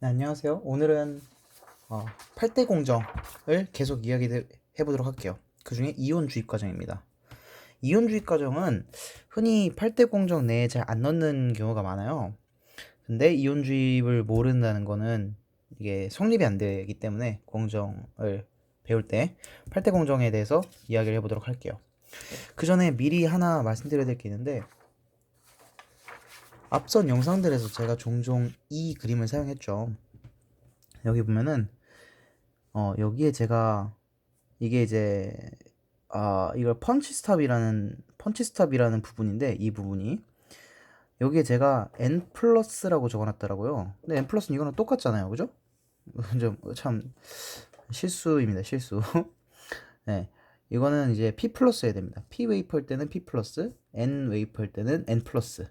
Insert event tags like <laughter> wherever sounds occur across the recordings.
네, 안녕하세요. 오늘은 어, 8대 공정을 계속 이야기해 보도록 할게요. 그 중에 이온 주입 과정입니다. 이온 주입 과정은 흔히 8대 공정 내에 잘 안 넣는 경우가 많아요. 근데 이온 주입을 모른다는 거는 이게 성립이 안 되기 때문에 공정을 배울 때 8대 공정에 대해서 이야기를 해보도록 할게요. 그 전에 미리 하나 말씀드려야 될 게 있는데 앞선 영상들에서 제가 종종 이 그림을 사용했죠. 여기 보면은 어 여기에 제가 이게 이제 아 이걸 펀치 스탑이라는 펀치 스탑이라는 부분인데 이 부분이 여기에 제가 n 플러스라고 적어놨더라고요. 근데 n 플러스는 이거랑 똑같잖아요, 그죠? <laughs> 좀참 실수입니다, 실수. <laughs> 네, 이거는 이제 p 플러스 해야 됩니다. p 웨이퍼일 때는 p 플러스, n 웨이퍼일 때는 n 플러스.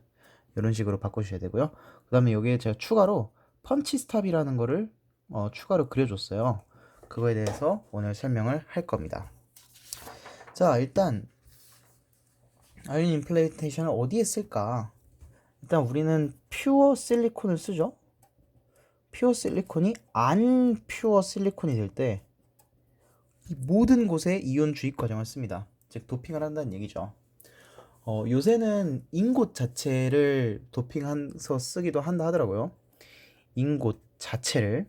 이런 식으로 바꿔주셔야 되고요. 그 다음에 여기에 제가 추가로 펀치 스탑이라는 거를 어, 추가로 그려줬어요. 그거에 대해서 오늘 설명을 할 겁니다. 자, 일단 아이온 임플레이테이션을 어디에 쓸까? 일단 우리는 퓨어 실리콘을 쓰죠. 퓨어 실리콘이 안 퓨어 실리콘이 될때이 모든 곳에 이온 주입 과정을 씁니다. 즉 도핑을 한다는 얘기죠. 어, 요새는 인곳 자체를 도핑해서 쓰기도 한다 하더라고요. 인곳 자체를.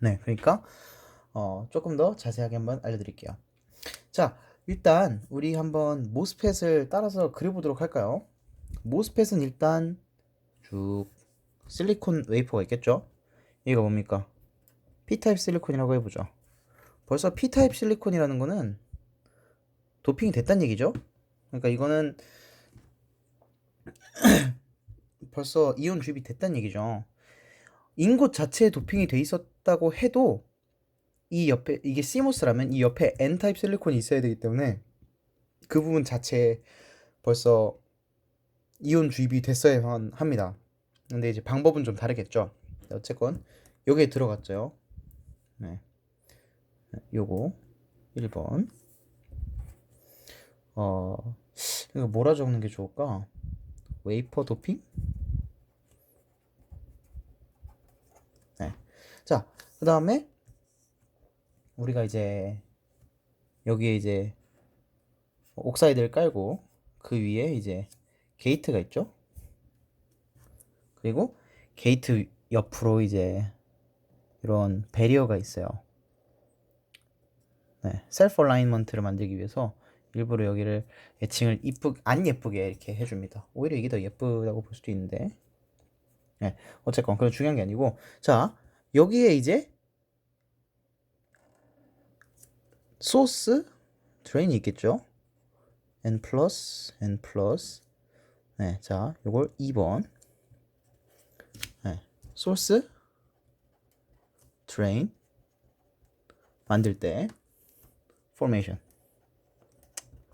네, 그러니까 어, 조금 더 자세하게 한번 알려드릴게요. 자, 일단 우리 한번 모스펫을 따라서 그려보도록 할까요? 모스펫은 일단 쭉 실리콘 웨이퍼가 있겠죠? 이거 뭡니까? P타입 실리콘이라고 해보죠. 벌써 P타입 실리콘이라는 거는 도핑이 됐단 얘기죠. 그러니까 이거는 <clears throat> 벌써 이온 주입이 됐단 얘기죠. 인곳 자체에 도핑이 돼 있었다고 해도 이 옆에 이게 CMOS라면 이 옆에 N타입 실리콘이 있어야 되기 때문에 그 부분 자체에 벌써 이온 주입이 됐어야 합니다. 근데 이제 방법은 좀 다르겠죠. 어쨌건 여기에 들어갔죠. 네. 요거 1번 어 이거 뭐라 적는 게 좋을까? 웨이퍼 도핑? 네. 자, 그 다음에 우리가 이제 여기에 이제 옥사이드를 깔고 그 위에 이제 게이트가 있죠. 그리고 게이트 옆으로 이제 이런 베리어가 있어요. 네, 셀프 얼라인먼트를 만들기 위해서 일부러 여기를 애칭을 이쁘 안 예쁘게 이렇게 해줍니다. 오히려 이게 더 예쁘다고 볼 수도 있는데, 네, 어쨌건 그건 중요한 게 아니고, 자 여기에 이제 소스 드레인이 있겠죠. n 플러스 n 플러스 네, 자 요걸 2번. 네, 소스 드레인 만들 때 포메이션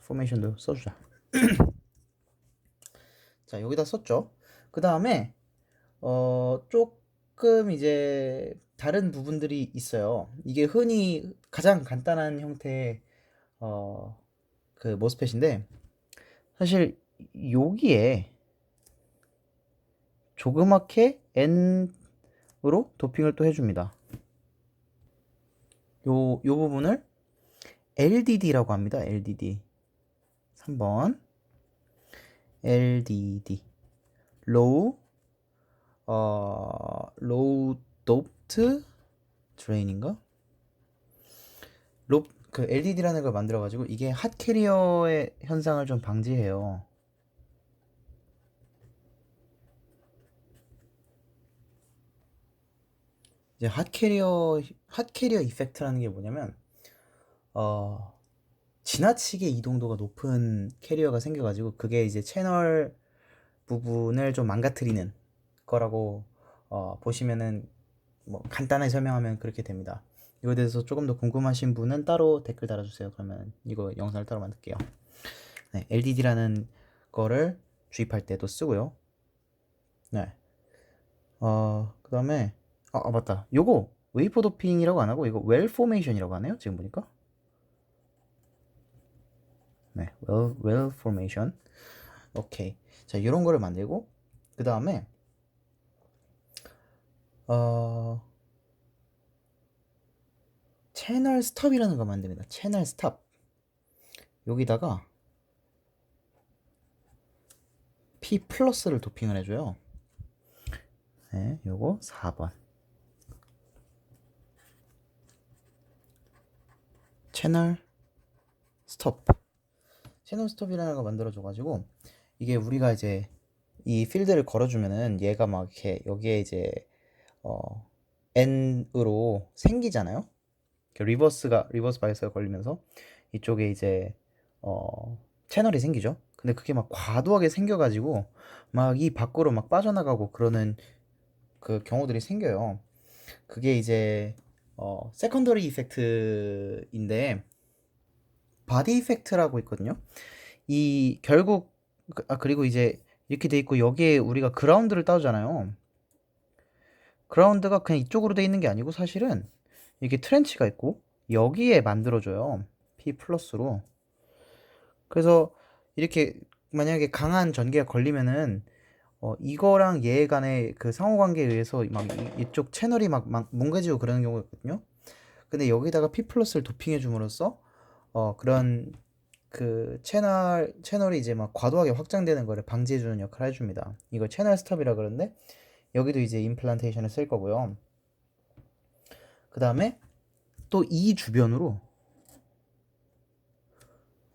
포메이션도 써주자. <clears throat> 자 여기다 썼죠? 그 다음에 어 조금 이제 다른 부분들이 있어요. 이게 흔히 가장 간단한 형태의 어그 모스펫인데 사실 여기에 조그맣게 N으로 도핑을 또 해줍니다. 요, 요 부분을 LDD라고 합니다. LDD. 3번. LDD. Low, 어, Low Doped Drain인가? 로, 그 LDD라는 걸 만들어 가지고 이게 핫 캐리어의 현상을 좀 방지해요. 이제 핫 캐리어 핫 캐리어 이펙트라는 게 뭐냐면 어 지나치게 이동도가 높은 캐리어가 생겨가지고 그게 이제 채널 부분을 좀 망가뜨리는 거라고 어, 보시면은 뭐 간단하게 설명하면 그렇게 됩니다. 이거에 대해서 조금 더 궁금하신 분은 따로 댓글 달아주세요. 그러면 이거 영상을 따로 만들게요. 네, LDD라는 거를 주입할 때도 쓰고요. 네. 어, 그 다음에 아, 아, 맞다. 요거 웨이퍼 도핑이라고 안 하고 이거 웰 포메이션이라고 하네요. 지금 보니까. 네, 웰, 웰 포메이션. 오케이. 자, 이런 거를 만들고 그 다음에 어 채널 스톱이라는 거 만듭니다. 채널 스톱. 여기다가 P 플러스를 도핑을 해줘요. 네, 요거 4번. 채널 스톱. 채널 스톱이라는 거 만들어줘가지고 이게 우리가 이제 이 필드를 걸어주면은 얘가 막 이렇게 여기에 이제 어 n으로 생기잖아요. 리버스가 리버스 바이스가 걸리면서 이쪽에 이제 어 채널이 생기죠. 근데 그게 막 과도하게 생겨가지고 막 이 밖으로 막 빠져나가고 그러는 그 경우들이 생겨요. 그게 이제 어 세컨더리 이펙트인데 바디 이펙트라고 있거든요. 이 결국 그- 아 그리고 이제 이렇게 돼 있고 여기에 우리가 그라운드를 따주잖아요. 그라운드가 그냥 이쪽으로 돼 있는 게 아니고 사실은 이게 트렌치가 있고 여기에 만들어줘요. P 플러스로. 그래서 이렇게 만약에 강한 전기가 걸리면은 어 이거랑 얘 간의 그 상호 관계에 의해서 막 이- 이쪽 채널이 막, 막 뭉개지고 그러는 경우가 있거든요. 근데 여기다가 P 플러스를 도핑해 줌으로써 어 그런 그 채널 채널이 이제 막 과도하게 확장되는 거를 방지해 주는 역할을 해 줍니다. 이걸 채널 스톱이라 그러는데 여기도 이제 임플란테이션을 쓸 거고요. 그 다음에 또 이 주변으로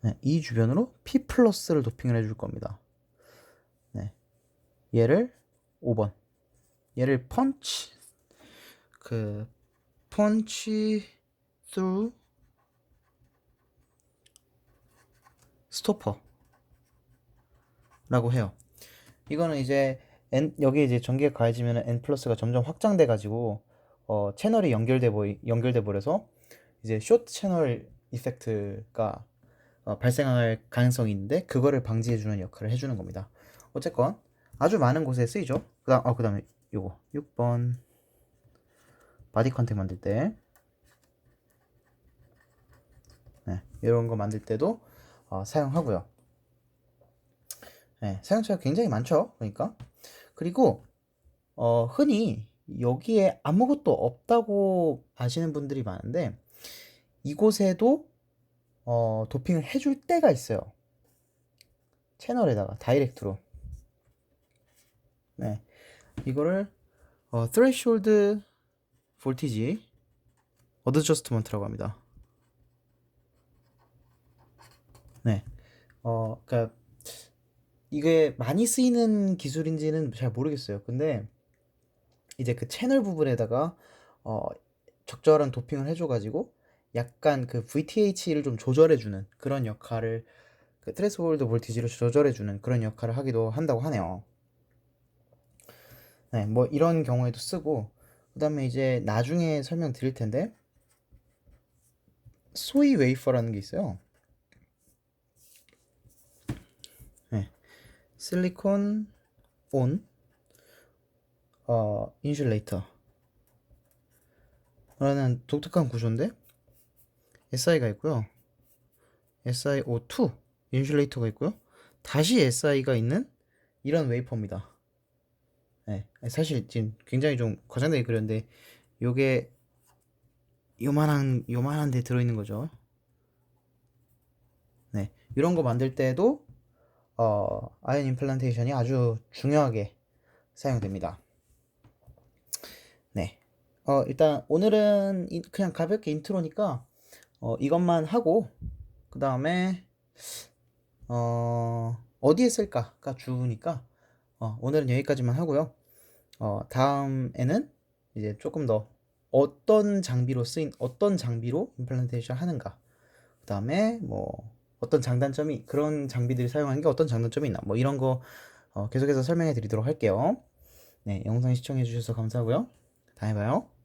네, 이 주변으로 P 플러스를 도핑을 해 줄 겁니다. 네, 얘를 5번. 얘를 펀치 그 펀치 through 스토퍼라고 해요. 이거는 이제 N 여기 이제 전기가 가해지면 N 플러스가 점점 확장돼 가지고 어 채널이 연결돼 버리 연결돼 버려서 이제 쇼트 채널 이펙트가 어, 발생할 가능성이 있는데 그거를 방지해 주는 역할을 해 주는 겁니다. 어쨌건 아주 많은 곳에 쓰이죠. 그다음 어 그다음에 요거 6번 바디 컨택 만들 때 네, 이런 거 만들 때도 어, 사용하고요. 네, 사용처가 굉장히 많죠. 그러니까 그리고 어, 흔히 여기에 아무것도 없다고 아시는 분들이 많은데 이곳에도 어, 도핑을 해줄 때가 있어요. 채널에다가 다이렉트로. 네, 이거를 어, threshold voltage adjustment라고 합니다. 네, 어, 그러니까 이게 많이 쓰이는 기술인지는 잘 모르겠어요. 근데 이제 그 채널 부분에다가 어, 적절한 도핑을 해줘가지고 약간 그 VTH를 좀 조절해주는 그런 역할을 그 트레스홀드 볼티지를 조절해주는 그런 역할을 하기도 한다고 하네요. 네, 뭐 이런 경우에도 쓰고 그 다음에 이제 나중에 설명드릴 텐데 소이 웨이퍼라는 게 있어요. 실리콘 온 어, 인슐레이터 라는 독특한 구조인데 SI가 있고요. SiO2 인슐레이터가 있고요. 다시 SI가 있는 이런 웨이퍼입니다. 네, 사실 지금 굉장히 좀 과장되게 그렸는데 요게 요만한 요만한 데 들어 있는 거죠. 네, 이런 거 만들 때도 어, 아이언 임플란테이션이 아주 중요하게 사용됩니다. 네. 어, 일단 오늘은 이- 그냥 가볍게 인트로니까 어, 이것만 하고 그 다음에 어, 어디에 쓸까가 주니까 어, 오늘은 여기까지만 하고요. 어, 다음에는 이제 조금 더 어떤 장비로 쓰인 어떤 장비로 임플란테이션 하는가 그 다음에 뭐 어떤 장단점이 그런 장비들을 사용하는 게 어떤 장단점이 있나 뭐 이런 거 어, 계속해서 설명해 드리도록 할게요. 네, 영상 시청해 주셔서 감사하고요. 다음에 봐요.